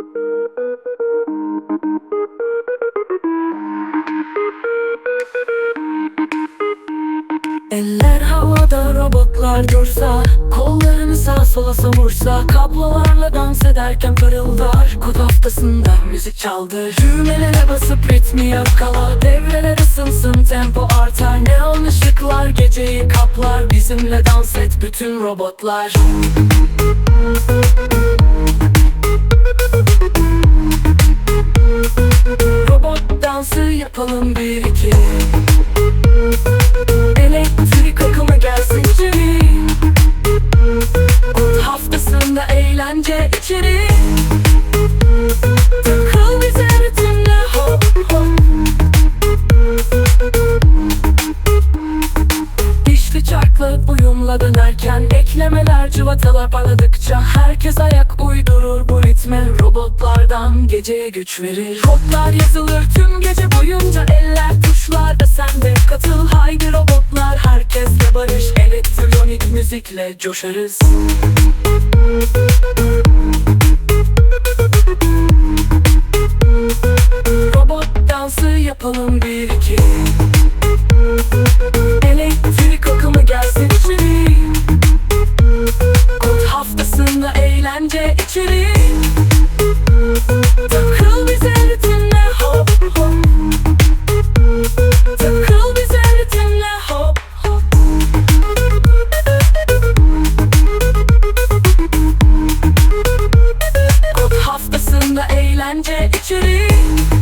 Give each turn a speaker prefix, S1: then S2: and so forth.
S1: Eller havada robotlar dursa Kollarını sağa sola savursa Kablolarla dans ederken pırıldar Kod haftasında müzik çaldır Düğmelere basıp ritmi yakala Devreler ısınsın tempo artar. Neon ışıklar geceyi kaplar Bizimle dans et bütün robotlar. Robot dansı yapalım bir iki. Elektrik akımı gelsin içeri. Kod haftasında eğlence içeri. Takıl bize ritimle hop hop. Dişli çarkla uyumla dönerken Eklemeler cıvatalar parladıkça Herkes ayak uydurur. Bu ritme Robotlardan geceye güç verir. Kodlar yazılır tüm müzikle coşarız. Robot dansı yapalım bir iki. Elektrik akımı gelsin içeri. Kod haftasında eğlence içeri içeri.